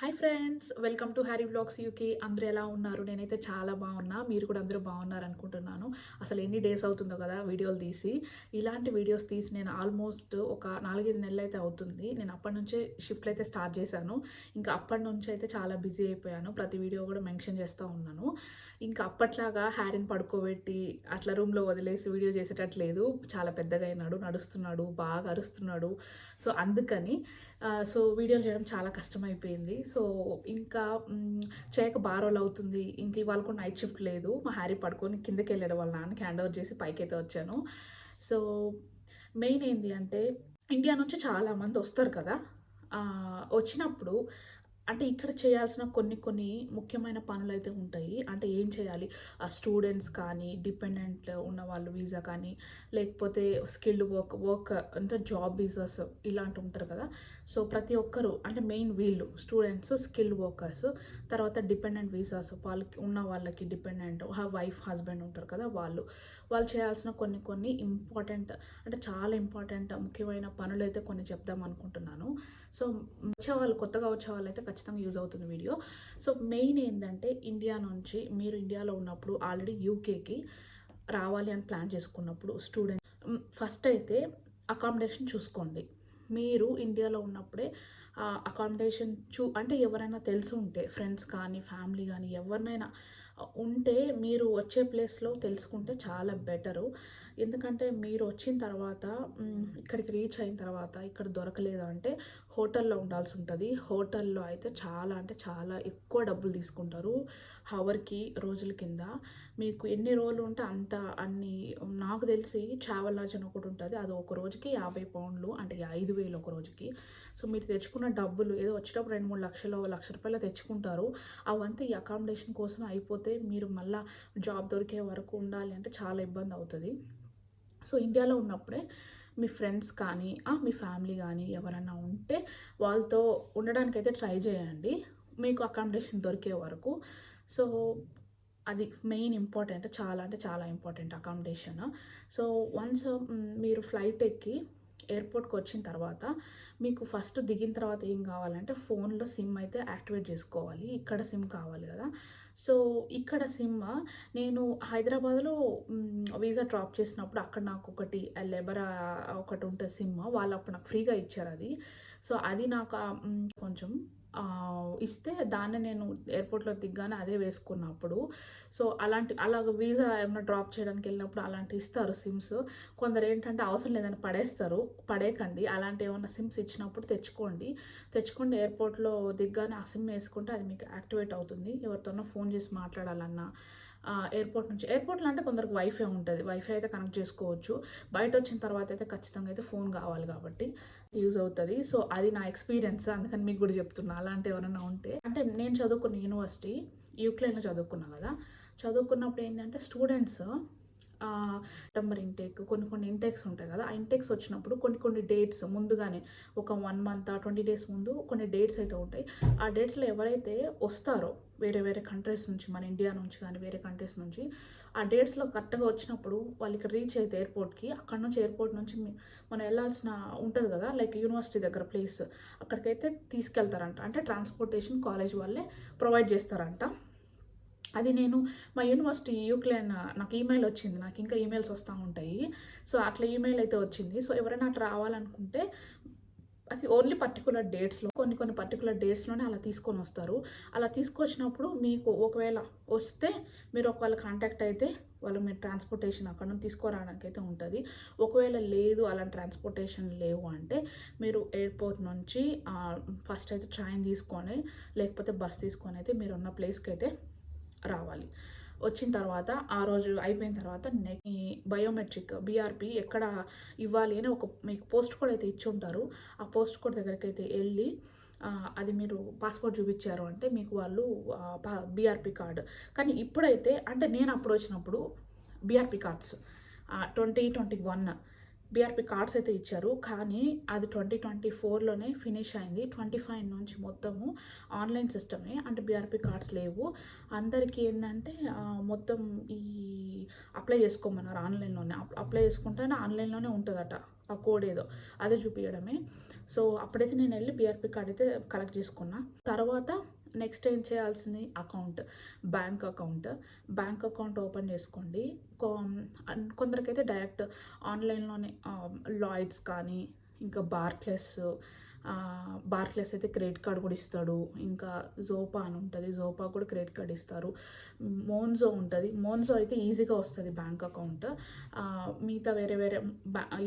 Hi friends welcome to Harry blogs UK. అందరూ ఎలా ఉన్నారు? నేనైతే చాలా బాగున్నా. మీరు కూడా అందరూ బాగున్నారు అనుకుంటున్నాను అసలు ఎన్ని డేస్ అవుతుందో కదా వీడియోలు తీసి. ఇలాంటి వీడియోస్ తీసి నేను ఆల్మోస్ట్ ఒక నాలుగైదు నెలలు అయితే అవుతుంది. నేను అప్పటి నుంచే షిఫ్ట్లు అయితే స్టార్ట్ చేశాను. ఇంకా అప్పటి నుంచి అయితే చాలా బిజీ అయిపోయాను. ప్రతి వీడియో కూడా మెన్షన్ చేస్తూ ఉన్నాను. ఇంకా అప్పట్లాగా హ్యారీని పడుకోబెట్టి అట్లా రూమ్లో వదిలేసి వీడియో చేసేటట్లేదు. చాలా పెద్దగా అయినాడు నడుస్తున్నాడు బాగా అరుస్తున్నాడు. సో అందుకని సో వీడియోలు చేయడం చాలా కష్టమైపోయింది. సో ఇంకా చేయక బారోలు అవుతుంది. ఇంక ఇవాళ కూడా నైట్ షిఫ్ట్ లేదు. మా హ్యారీ పడుకొని కిందకి వెళ్ళాడు వాళ్ళ నాన్నకి హ్యాండ్ ఓవర్ చేసి పైకి అయితే వచ్చాను. సో మెయిన్ ఏంటి అంటే ఇండియా నుంచి చాలామంది వస్తారు కదా. వచ్చినప్పుడు అంటే ఇక్కడ చేయాల్సిన కొన్ని కొన్ని ముఖ్యమైన పనులు అయితే ఉంటాయి. అంటే ఏం చేయాలి? ఆ స్టూడెంట్స్ కానీ డిపెండెంట్ ఉన్న వాళ్ళు వీసా కానీ లేకపోతే స్కిల్డ్ వర్క్ వర్క్ అంటే జాబ్ వీసాస్ ఇలాంటి ఉంటారు కదా. సో ప్రతి ఒక్కరు అంటే మెయిన్ వీళ్ళు స్టూడెంట్స్ స్కిల్డ్ వర్కర్స్ తర్వాత డిపెండెంట్ వీసాస్ వాళ్ళకి ఉన్న వాళ్ళకి డిపెండెంట్ వైఫ్ హస్బెండ్ ఉంటారు కదా వాళ్ళు. వాళ్ళు చేయాల్సిన కొన్ని కొన్ని ఇంపార్టెంట్ అంటే చాలా ఇంపార్టెంట్ ముఖ్యమైన పనులు అయితే కొన్ని చెప్దాం అనుకుంటున్నాను. సో వచ్చే వాళ్ళు కొత్తగా వచ్చే వాళ్ళు అయితే ఖచ్చితంగా యూజ్ అవుతుంది వీడియో. సో మెయిన్ ఏంటంటే ఇండియా నుంచి మీరు ఇండియాలో ఉన్నప్పుడు ఆల్రెడీ యూకేకి రావాలి అని ప్లాన్ చేసుకున్నప్పుడు స్టూడెంట్ ఫస్ట్ అయితే అకామిడేషన్ చూసుకోండి. మీరు ఇండియాలో ఉన్నప్పుడే అకామిడేషన్ చూ అంటే ఎవరైనా తెలిసి ఉంటే ఫ్రెండ్స్ కానీ ఫ్యామిలీ కానీ ఎవరినైనా ఉంటే మీరు వచ్చే ప్లేస్లో తెలుసుకుంటే చాలా బెటరు ఎందుకంటే మీరు వచ్చిన తర్వాత ఇక్కడికి రీచ్ అయిన తర్వాత ఇక్కడ దొరకలేదు అంటే హోటల్లో ఉండాల్సి ఉంటుంది. హోటల్లో అయితే చాలా అంటే చాలా ఎక్కువ డబ్బులు తీసుకుంటారు హవర్కి రోజుల కింద. మీకు ఎన్ని రోజులు ఉంటే అంత అన్ని నాకు తెలిసి ట్రావెల్ లాజ్ అని ఒకటి ఉంటుంది. అది ఒక రోజుకి యాభై పౌండ్లు అంటే ఐదు వేలు ఒక రోజుకి. సో మీరు తెచ్చుకున్న డబ్బులు ఏదో వచ్చేటప్పుడు రెండు మూడు లక్షలు లక్ష రూపాయలు తెచ్చుకుంటారు. అవంతా ఈ అకామిడేషన్ కోసం అయిపోతే మీరు మళ్ళీ జాబ్ దొరికే వరకు ఉండాలి అంటే చాలా ఇబ్బంది అవుతుంది. సో ఇండియాలో ఉన్నప్పుడే మీ ఫ్రెండ్స్ కానీ మీ ఫ్యామిలీ కానీ ఎవరైనా ఉంటే వాళ్ళతో ఉండడానికి అయితే ట్రై చేయండి. మీకు అకామిడేషన్ దొరికే వరకు. సో అది మెయిన్ ఇంపార్టెంట్ చాలా అంటే చాలా ఇంపార్టెంట్ అకామిడేషన్. సో వన్స్ మీరు ఫ్లైట్ ఎక్కి ఎయిర్పోర్ట్కి వచ్చిన తర్వాత మీకు ఫస్ట్ దిగిన తర్వాత ఏం కావాలంటే ఫోన్లో సిమ్ అయితే యాక్టివేట్ చేసుకోవాలి. ఇక్కడ సిమ్ కావాలి కదా. సో ఇక్కడ సిమ్ నేను హైదరాబాద్లో వీసా డ్రాప్ చేసినప్పుడు అక్కడ నాకు ఒకటి లెబరా ఒకటి ఉంటుంది సిమ్ వాళ్ళు అప్పుడు నాకు ఫ్రీగా ఇచ్చారు అది సో అది నాకు కొంచెం ఇస్తే దాన్ని నేను ఎయిర్పోర్ట్లో దిగ్గానే అదే వేసుకున్నప్పుడు. సో అలాంటి అలాగ వీసా ఏమైనా డ్రాప్ చేయడానికి వెళ్ళినప్పుడు అలాంటి ఇస్తారు సిమ్స్. కొందరు ఏంటంటే అవసరం లేదని పడేస్తారు పడేయకండి. అలాంటి ఏమైనా సిమ్స్ ఇచ్చినప్పుడు తెచ్చుకోండి. తెచ్చుకోండి ఎయిర్పోర్ట్లో దిగ్గానే ఆ సిమ్ వేసుకుంటే అది మీకు యాక్టివేట్ అవుతుంది. ఎవరితోనో ఫోన్ చేసి మాట్లాడాలన్నా ఎయిర్పోర్ట్ నుంచి. ఎయిర్పోర్ట్లో అంటే కొందరికి వైఫై ఉంటుంది. వైఫై అయితే కనెక్ట్ చేసుకోవచ్చు. బయట వచ్చిన తర్వాత అయితే ఖచ్చితంగా అయితే ఫోన్ కావాలి కాబట్టి యూజ్ అవుతుంది. సో అది నా ఎక్స్పీరియన్స్ అందుకని మీకు కూడా చెప్తున్నా. అలాంటి ఎవరైనా ఉంటే అంటే నేను చదువుకున్న యూనివర్సిటీ యూక్లైన్లో చదువుకున్నా కదా. చదువుకున్నప్పుడు ఏంటంటే స్టూడెంట్స్ సెప్టెంబర్ ఇంటేక్ కొన్ని కొన్ని ఇంటేక్స్ ఉంటాయి కదా ఆ ఇంటేక్స్ వచ్చినప్పుడు కొన్ని కొన్ని డేట్స్ ముందుగానే ఒక వన్ మంత్ ట్వంటీ డేస్ ముందు కొన్ని డేట్స్ అయితే ఉంటాయి. ఆ డేట్స్లో ఎవరైతే వస్తారో వేరే వేరే కంట్రీస్ నుంచి మన ఇండియా నుంచి కానీ వేరే కంట్రీస్ నుంచి ఆ డేట్స్లో కరెక్ట్గా వచ్చినప్పుడు వాళ్ళు ఇక్కడ రీచ్ అయితే ఎయిర్పోర్ట్కి అక్కడ నుంచి ఎయిర్పోర్ట్ నుంచి మనం వెళ్ళాల్సిన ఉంటుంది కదా లైక్ యూనివర్సిటీ దగ్గర ప్లేస్ అక్కడికైతే తీసుకెళ్తారంట. అంటే ట్రాన్స్పోర్టేషన్ కాలేజ్ వాళ్ళే ప్రొవైడ్ చేస్తారంట. అది నేను మా యూనివర్సిటీ యూక్లైన్ నాకు ఈమెయిల్ వచ్చింది. నాకు ఇంకా ఈమెయిల్స్ వస్తూ ఉంటాయి. సో అట్లా ఈమెయిల్ అయితే వచ్చింది. సో ఎవరైనా అట్లా రావాలనుకుంటే అది ఓన్లీ పర్టికులర్ డేట్స్లో కొన్ని కొన్ని పర్టికులర్ డేట్స్లోనే అలా తీసుకొని వస్తారు. అలా తీసుకొచ్చినప్పుడు మీకు ఒకవేళ వస్తే మీరు ఒకవేళ కాంటాక్ట్ అయితే వాళ్ళు మీరు ట్రాన్స్పోర్టేషన్ అక్కడ నుంచి తీసుకురావడానికి అయితే ఉంటుంది. ఒకవేళ లేదు అలాంటి ట్రాన్స్పోర్టేషన్ లేవు అంటే మీరు ఎయిర్పోర్ట్ నుంచి ఫస్ట్ అయితే ట్రైన్ తీసుకొని లేకపోతే బస్ తీసుకొని అయితే మీరు ఉన్న ప్లేస్కి అయితే రావాలి. వచ్చిన తర్వాత ఆ రోజు అయిపోయిన తర్వాత నెక్స్ట్ బయోమెట్రిక్ బీఆర్పీ ఎక్కడ ఇవ్వాలి అని ఒక మీకు పోస్ట్ కోడ్ అయితే ఇచ్చి ఉంటారు. ఆ పోస్ట్ కోడ్ దగ్గరికి అయితే వెళ్ళి అది మీరు పాస్పోర్ట్ చూపించారు అంటే మీకు వాళ్ళు బీఆర్పీ కార్డు. కానీ ఇప్పుడైతే అంటే నేను అప్పుడు వచ్చినప్పుడు BRP cards twenty twenty one BRP cards అయితే ఇచ్చారు. కానీ అది ట్వంటీ ట్వంటీ ఫోర్లోనే ఫినిష్ అయింది. ట్వంటీ ఫైవ్ నుంచి మొత్తము ఆన్లైన్ సిస్టమే. అంటే బీఆర్పీ కార్డ్స్ లేవు. అందరికీ ఏంటంటే మొత్తం ఈ అప్లై చేసుకోమన్నారు ఆన్లైన్లోనే. అప్లై చేసుకుంటేనే ఆన్లైన్లోనే ఉంటుందట ఆ కోడ్ ఏదో. అదే చూపించడమే సో అప్పుడైతే నేను వెళ్ళి బీఆర్పీ కార్డ్ అయితే కలెక్ట్ చేసుకున్నా. తర్వాత నెక్స్ట్ ఏం చేయాల్సింది? Account. Bank account. Bank account open చేసుకోండి. కొందరికైతే డైరెక్ట్ ఆన్లైన్లోనే లాయిడ్స్ కానీ ఇంకా బార్క్లెస్ బార్క్లెస్ అయితే క్రెడిట్ కార్డ్ కూడా ఇస్తాడు. ఇంకా జోపా అని ఉంటుంది. జోపా కూడా క్రెడిట్ కార్డ్ ఇస్తారు. మోన్జో ఉంటుంది. మోన్జో అయితే ఈజీగా వస్తుంది బ్యాంక్ అకౌంట్ మిగతా వేరే వేరే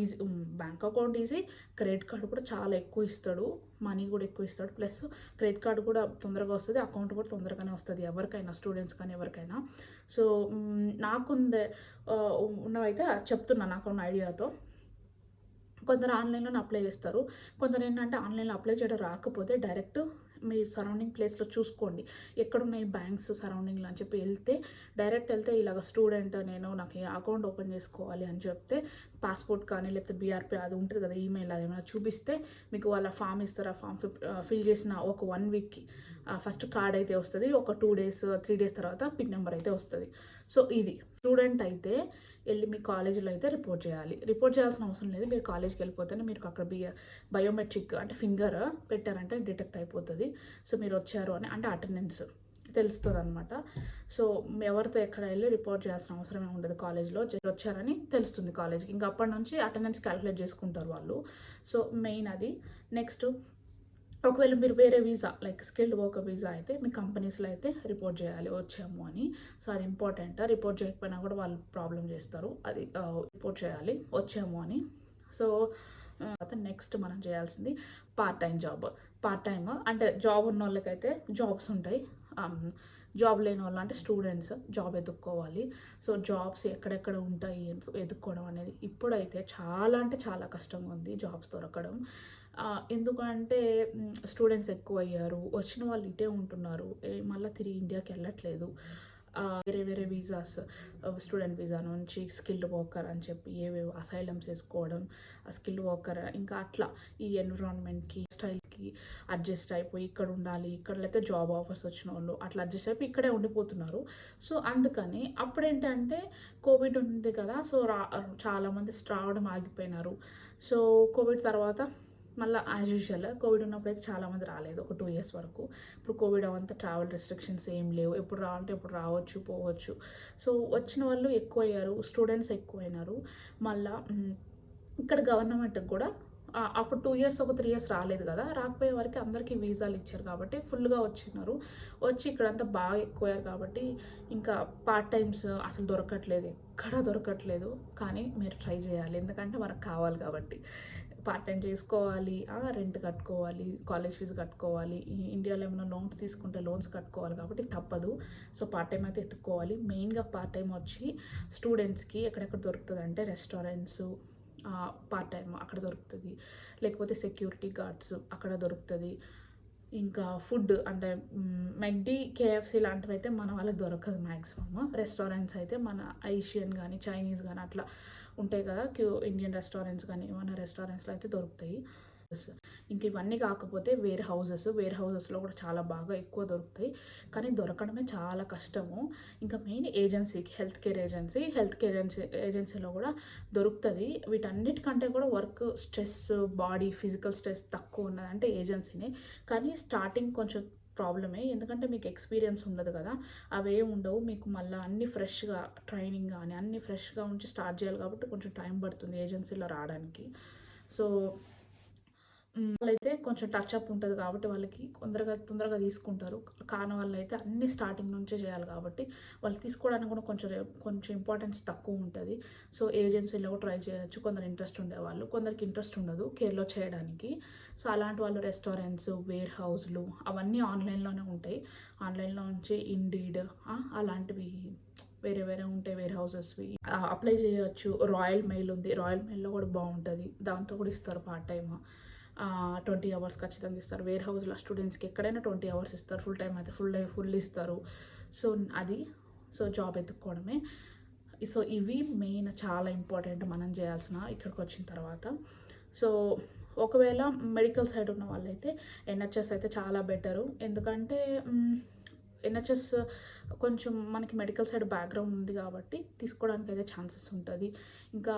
easy bank account easy credit card కూడా చాలా ఎక్కువ ఇస్తాడు. మనీ కూడా ఎక్కువ ఇస్తాడు. ప్లస్ క్రెడిట్ కార్డ్ కూడా తొందరగా వస్తుంది. అకౌంట్ కూడా తొందరగానే వస్తుంది. ఎవరికైనా స్టూడెంట్స్ కానీ ఎవరికైనా. సో నాకుందే ఉన్నవైతే చెప్తున్నా నాకున్న ఐడియాతో కొందరు ఆన్లైన్లోనే అప్లై చేస్తారు. కొందరు ఏంటంటే ఆన్లైన్లో అప్లై చేయడం రాకపోతే డైరెక్ట్ మీ సరౌండింగ్ ప్లేస్లో చూసుకోండి. ఎక్కడున్నాయి బ్యాంక్స్ సరౌండింగ్లో అని చెప్పి వెళ్తే డైరెక్ట్ వెళ్తే ఇలాగ స్టూడెంట్ నేను నాకు అకౌంట్ ఓపెన్ చేసుకోవాలి అని చెప్తే పాస్పోర్ట్ కానీ లేకపోతే బీఆర్పీ అది ఉంటుంది కదా ఈమెయిల్ అది ఏమైనా చూపిస్తే మీకు వాళ్ళ ఫామ్ ఇస్తారు. ఆ ఫామ్ ఫిల్ చేసిన ఒక వన్ వీక్కి ఫస్ట్ కార్డ్ అయితే వస్తుంది. ఒక టూ డేస్ త్రీ డేస్ తర్వాత పిన్ నెంబర్ అయితే వస్తుంది. సో ఇది స్టూడెంట్ అయితే వెళ్ళి మీ కాలేజీలో అయితే రిపోర్ట్ చేయాలి. రిపోర్ట్ చేయాల్సిన అవసరం లేదు. మీరు కాలేజ్కి వెళ్ళిపోతేనే మీరు అక్కడ బియ బయోమెట్రిక్ అంటే ఫింగర్ పెట్టారంటే డిటెక్ట్ అయిపోతుంది. సో మీరు వచ్చారు అని అంటే అటెండెన్స్ తెలుస్తుంది అనమాట సో ఎవరితో ఎక్కడ వెళ్ళి రిపోర్ట్ చేయాల్సిన అవసరం ఏమి ఉండదు కాలేజ్లో. వచ్చారని తెలుస్తుంది కాలేజ్కి. ఇంకా అప్పటి నుంచి అటెండెన్స్ క్యాలిక్యులేట్ చేసుకుంటారు వాళ్ళు. సో మెయిన్ అది. నెక్స్ట్ ఒకవేళ మీరు వేరే visa like skilled worker visa అయితే మీ కంపెనీస్లో అయితే రిపోర్ట్ చేయాలి వచ్చాము అని. సో అది ఇంపార్టెంట్ రిపోర్ట్ చేయకపోయినా కూడా వాళ్ళు ప్రాబ్లం చేస్తారు. అది రిపోర్ట్ చేయాలి వచ్చాము అని. సో తర్వాత నెక్స్ట్ మనం చేయాల్సింది part time job part time అంటే జాబ్ ఉన్న వాళ్ళకైతే జాబ్స్ ఉంటాయి um, జాబ్ లేని వాళ్ళు అంటే స్టూడెంట్స్ జాబ్ ఎదుక్కోవాలి సో జాబ్స్ ఎక్కడెక్కడ ఉంటాయి ఎదుక్కోవడం అనేది ఇప్పుడైతే చాలా అంటే చాలా కష్టంగా ఉంది జాబ్స్ దొరకడం. ఎందుకంటే స్టూడెంట్స్ ఎక్కువ అయ్యారు వచ్చిన వాళ్ళు ఇటే ఉంటున్నారు ఏ- మళ్ళీ తిరిగి ఇండియాకి వెళ్ళట్లేదు. వేరే వేరే వీసాస్ స్టూడెంట్ వీసా నుంచి స్కిల్డ్ వర్కర్ అని చెప్పి ఏవేవో అసైలమ్స్ వేసుకోవడం ఆ స్కిల్డ్ వర్కర్ ఇంకా అట్లా ఈ ఎన్విరాన్మెంట్కి స్టైల్ స్టైల్కి అడ్జస్ట్ అయిపోయి ఇక్కడ ఉండాలి ఇక్కడ లేకపోతే జాబ్ ఆఫర్స్ వచ్చిన వాళ్ళు అట్లా అడ్జస్ట్ అయిపోయి ఇక్కడే ఉండిపోతున్నారు. సో అందుకని అప్పుడేంటంటే కోవిడ్ ఉంది కదా సో రా చాలామంది రావడం ఆగిపోయినారు. సో కోవిడ్ తర్వాత మళ్ళీ యాజ్ యూజువల్ కోవిడ్ ఉన్నప్పుడు అయితే చాలామంది రాలేదు ఒక టూ ఇయర్స్ వరకు. ఇప్పుడు కోవిడ్ అవంతా ట్రావెల్ రెస్ట్రిక్షన్స్ ఏం లేవు ఎప్పుడు రావాలంటే ఎప్పుడు రావచ్చు పోవచ్చు. సో వచ్చిన వాళ్ళు ఎక్కువ అయ్యారు స్టూడెంట్స్ ఎక్కువైనారు. అయినారు మళ్ళీ ఇక్కడ గవర్నమెంట్కి కూడా అప్పుడు టూ ఇయర్స్ ఒక త్రీ ఇయర్స్ రాలేదు కదా. రాకపోయే వరకు అందరికీ వీసాలు ఇచ్చారు కాబట్టి ఫుల్గా వచ్చినారు. వచ్చి ఇక్కడంతా బాగా ఎక్కువయ్యారు కాబట్టి ఇంకా పార్ట్ టైమ్స్ అసలు దొరకట్లేదు. ఎక్కడా దొరకట్లేదు. కానీ మీరు ట్రై చేయాలి. ఎందుకంటే మనకు కావాలి కాబట్టి. పార్ట్ టైం చేసుకోవాలి. రెంట్ కట్టుకోవాలి. కాలేజ్ ఫీజు కట్టుకోవాలి. ఈ ఇండియాలో ఏమైనా లోన్స్ తీసుకుంటే లోన్స్ కట్టుకోవాలి కాబట్టి తప్పదు. సో పార్ట్ టైం అయితే ఎత్తుకోవాలి మెయిన్గా పార్ట్ టైం వచ్చి స్టూడెంట్స్కి ఎక్కడెక్కడ దొరుకుతుంది అంటే రెస్టారెంట్స్ పార్ట్ టైం అక్కడ దొరుకుతుంది. లేకపోతే సెక్యూరిటీ గార్డ్స్ అక్కడ దొరుకుతుంది. ఇంకా ఫుడ్ అంటే మెక్డీ కేఎఫ్సీ లాంటివి అయితే మన వాళ్ళకి దొరకదు మ్యాక్సిమమ్ రెస్టారెంట్స్ అయితే మన ఐషియన్ కానీ చైనీస్ కానీ అట్లా ఉంటాయి కదా క్యూ ఇండియన్ రెస్టారెంట్స్ కానీ ఏమైనా రెస్టారెంట్స్లో అయితే దొరుకుతాయి. ఇంక ఇవన్నీ కాకపోతే వేర్ హౌసెస్ వేర్ హౌసెస్లో కూడా చాలా బాగా ఎక్కువ దొరుకుతాయి. కానీ దొరకడమే చాలా కష్టము. ఇంకా మెయిన్ ఏజెన్సీకి health care agency health care agency ఏజెన్సీలో కూడా దొరుకుతుంది. వీటన్నిటికంటే కూడా work stress body physical stress తక్కువ ఉన్నది అంటే ఏజెన్సీనే. కానీ స్టార్టింగ్ కొంచెం ప్రాబ్లమే. ఎందుకంటే మీకు ఎక్స్పీరియన్స్ ఉండదు కదా. అవే ఉండవు. మీకు మళ్ళీ అన్ని ఫ్రెష్గా ట్రైనింగ్ కానీ అన్ని ఫ్రెష్గా ఉంచి స్టార్ట్ చేయాలి కాబట్టి కొంచెం టైం పడుతుంది ఏజెన్సీలో రావడానికి. సో వాళ్ళైతే కొంచెం టచ్ అప్ ఉంటుంది కాబట్టి వాళ్ళకి తొందరగా తొందరగా తీసుకుంటారు. కాని వాళ్ళు అయితే అన్ని స్టార్టింగ్ నుంచే చేయాలి కాబట్టి వాళ్ళు తీసుకోవడానికి కూడా కొంచెం కొంచెం ఇంపార్టెన్స్ తక్కువ ఉంటుంది. సో ఏజెన్సీలో కూడా ట్రై చేయొచ్చు. కొందరు ఇంట్రెస్ట్ ఉండేవాళ్ళు. కొందరికి ఇంట్రెస్ట్ ఉండదు కేర్లో చేయడానికి. సో అలాంటి వాళ్ళు రెస్టారెంట్స్ వేర్ హౌస్లు అవన్నీ ఆన్లైన్లోనే ఉంటాయి. ఆన్లైన్లో నుంచి ఇండీడ్ అలాంటివి వేరే వేరే ఉంటాయి వేర్ హౌసెస్వి అప్లై చేయొచ్చు. రాయల్ మెయిల్ ఉంది. రాయల్ మెయిల్లో కూడా బాగుంటుంది. దాంతో కూడా ఇస్తారు పార్ట్ టైమ్ ట్వంటీ అవర్స్ ఖచ్చితంగా ఇస్తారు. వేర్ హౌస్లో స్టూడెంట్స్కి ఎక్కడైనా ట్వంటీ అవర్స్ ఇస్తారు. ఫుల్ టైం అయితే ఫుల్ ఫుల్ ఇస్తారు. సో అది సో జాబ్ ఎత్తుక్కోవడమే. సో ఇవి మెయిన్ చాలా ఇంపార్టెంట్ మనం చేయాల్సిన ఇక్కడికి వచ్చిన తర్వాత. సో ఒకవేళ మెడికల్ సైడ్ ఉన్న వాళ్ళైతే ఎన్హెచ్ఎస్ అయితే చాలా బెటరు. ఎందుకంటే ఎన్హెచ్ఎస్ కొంచెం మనకి మెడికల్ సైడ్ బ్యాక్గ్రౌండ్ ఉంది కాబట్టి తీసుకోవడానికి అయితే ఛాన్సెస్ ఉంటుంది. ఇంకా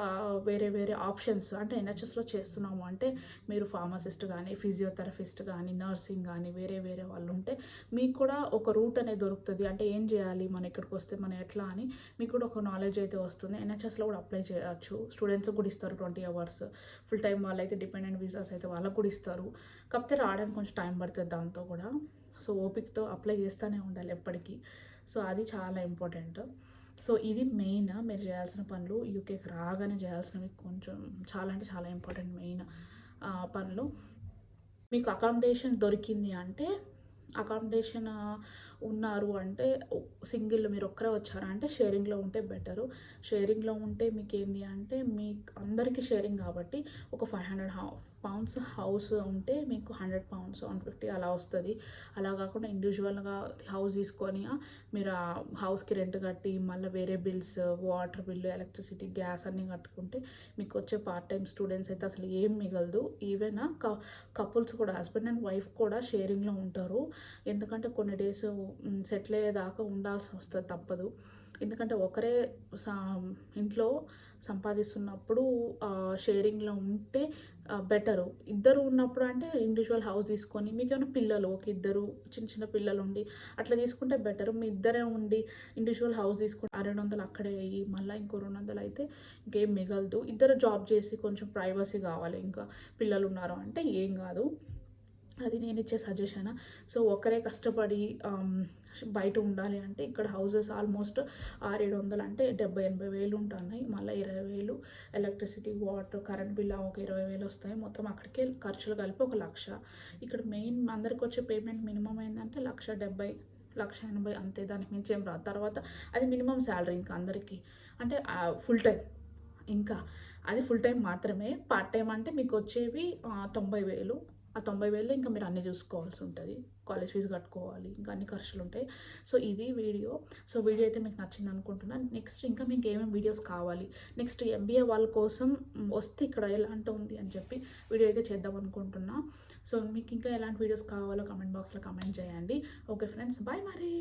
వేరే వేరే ఆప్షన్స్ అంటే ఎన్హెచ్ఎస్లో చేస్తున్నాము అంటే మీరు ఫార్మసిస్ట్ కానీ ఫిజియోథెరపిస్ట్ కానీ నర్సింగ్ కానీ వేరే వేరే వాళ్ళు ఉంటే మీకు కూడా ఒక రూట్ అనేది దొరుకుతుంది. అంటే ఏం చేయాలి? మనం ఇక్కడికి వస్తే మనం ఎట్లా అని మీకు కూడా ఒక నాలెడ్జ్ అయితే వస్తుంది. ఎన్హెచ్ఎస్లో కూడా అప్లై చేయొచ్చు. స్టూడెంట్స్ కూడా ఇస్తారు ట్వంటీ అవర్స్ ఫుల్ టైం వాళ్ళైతే డిపెండెంట్ వీసాస్ అయితే వాళ్ళకు కూడా ఇస్తారు. కాకపోతే రావడానికి కొంచెం టైం పడుతుంది దాంతో కూడా. సో ఓపికతో అప్లై చేస్తూనే ఉండాలి ఎప్పటికీ. సో అది చాలా ఇంపార్టెంట్. సో ఇది మెయిన్. మీరు చేయాల్సిన పనులు యూకేకి రాగానే చేయాల్సినవి కొంచెం చాలా అంటే చాలా ఇంపార్టెంట్ మెయిన్ పనులు. మీకు అకామిడేషన్ దొరికింది అంటే అకామిడేషన్ ఉన్నారు అంటే సింగిల్ మీరు ఒక్కరే వచ్చారా అంటే షేరింగ్లో ఉంటే బెటరు. షేరింగ్లో ఉంటే మీకు ఏంటి అంటే మీ అందరికీ షేరింగ్ కాబట్టి ఒక five hundred how pounds house ఉంటే మీకు హండ్రెడ్ పౌండ్స్ వన్ ఫిఫ్టీ అలా వస్తుంది. అలా కాకుండా ఇండివిజువల్గా హౌస్ తీసుకొని మీరు ఆ హౌస్కి రెంట్ కట్టి మళ్ళీ వేరే bills water bill electricity gas అన్నీ కట్టుకుంటే మీకు వచ్చే పార్ట్ టైం స్టూడెంట్స్ అయితే అసలు ఏం మిగలదు. ఈవెన్ కపుల్స్ కూడా హస్బెండ్ అండ్ వైఫ్ కూడా షేరింగ్లో ఉంటారు. ఎందుకంటే కొన్ని డేస్ సెటిల్ అయ్యేదాకా ఉండాల్సి వస్తుంది తప్పదు. ఎందుకంటే ఒకరే సా ఇంట్లో సంపాదిస్తున్నప్పుడు షేరింగ్లో ఉంటే బెటరు. ఇద్దరు ఉన్నప్పుడు అంటే ఇండివిజువల్ హౌస్ తీసుకొని మీకు ఏమైనా పిల్లలు ఒక ఇద్దరు చిన్న చిన్న పిల్లలు ఉండి అట్లా తీసుకుంటే బెటర్. మీ ఇద్దరే ఉండి ఇండివిజువల్ హౌస్ తీసుకుంటే ఆ రెండు వందలు అక్కడే అయ్యి మళ్ళీ ఇంకో రెండు వందలు అయితే ఇంకేం మిగలదు. ఇద్దరు జాబ్ చేసి కొంచెం ప్రైవసీ కావాలి ఇంకా పిల్లలు ఉన్నారు అంటే ఏం కాదు. అది నేను ఇచ్చే సజెషన్? సో ఒకరే కష్టపడి బయట ఉండాలి అంటే ఇక్కడ హౌసెస్ ఆల్మోస్ట్ ఆరు ఏడు వందలు అంటే డెబ్బై ఎనభై వేలు ఉంటున్నాయి. మళ్ళీ ఇరవై వేలు ఎలక్ట్రిసిటీ వాటర్ కరెంట్ బిల్ ఒక ఇరవై వేలు వస్తాయి. మొత్తం అక్కడికే ఖర్చులు కలిపి ఒక లక్ష. ఇక్కడ మెయిన్ అందరికి వచ్చే పేమెంట్ మినిమం ఏంటంటే లక్ష డెబ్బై లక్ష ఎనభై అంతే దానికి మించి ఏం రాదు. తర్వాత అది మినిమం శాలరీ ఇంకా అందరికీ. అంటే ఫుల్ టైం ఇంకా అది ఫుల్ టైం మాత్రమే. పార్ట్ టైం అంటే మీకు వచ్చేవి తొంభై వేలు. ఆ తొంభై వేలు ఇంకా మీరు అన్నీ చూసుకోవాల్సి ఉంటుంది. కాలేజ్ ఫీజు కట్టుకోవాలి ఇంకా అన్ని ఖర్చులు ఉంటాయి. సో ఇది వీడియో. సో వీడియో అయితే మీకు నచ్చింది అనుకుంటున్నాను నెక్స్ట్ ఇంకా మీకు ఏమేమి వీడియోస్ కావాలి? నెక్స్ట్ ఎంబీఏ వాళ్ళ కోసం వస్తే ఇక్కడ ఎలాంటి ఉంది అని చెప్పి వీడియో అయితే చేద్దాం అనుకుంటున్నా. సో మీకు ఇంకా ఎలాంటి వీడియోస్ కావాలో కమెంట్ బాక్స్లో కమెంట్ చేయండి. ఓకే ఫ్రెండ్స్ బాయ్ మరి.